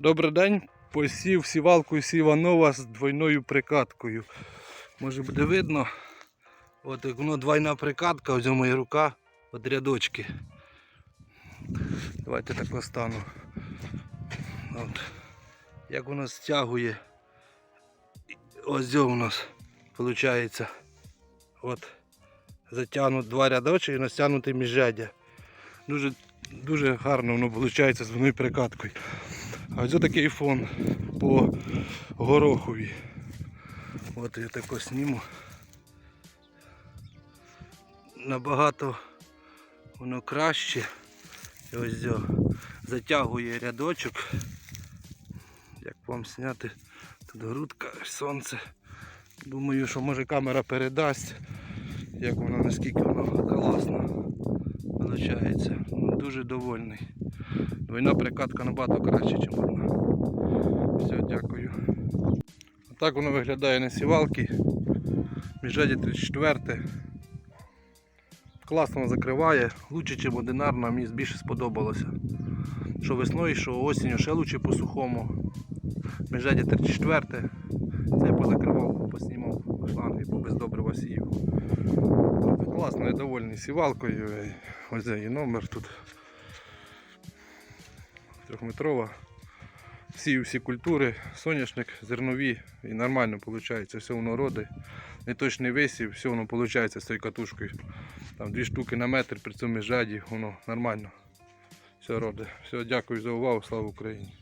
Добрий день. Посів сівалку сіва нова з двойною прикаткою. Може буде видно. От як воно двойна прикатка, ось моя рука, от рядочки. Давайте так остану. От. Як воно стягує. Ось у нас виходить. От. Затягнут два рядочки і настягнути міжряддя. Дуже, дуже гарно воно виходить з двойною прикаткою. А ось такий фон по горохові. От я тако сніму. Набагато воно краще. І ось о, затягує рядочок. Як вам зняти? Тут грудка, сонце. Думаю, що може камера передасть, як воно наскільки воно класно виходить. Дуже довольний. Двойна прикатка набагато краще, ніж одна. Все, дякую. Так воно виглядає на сівалки. Міжраді 34. Класно закриває, лучше, ніж одинарна, мені більше сподобалося. Що весною, що осінню, ще лучше по сухому. Міжраді 34. Це я позакривав, поснімав шланги, по бездобрива сію. Класно, я довольний сівалкою. Ось її номер тут. Трьохметрова. Сію всі культури, соняшник, зернові і нормально виходить, все воно роди. Не точний висів, все воно виходить з цією катушкою. Там дві штуки на метр при цьому жаді, воно нормально. Все роди. Все, дякую за увагу, слава Україні.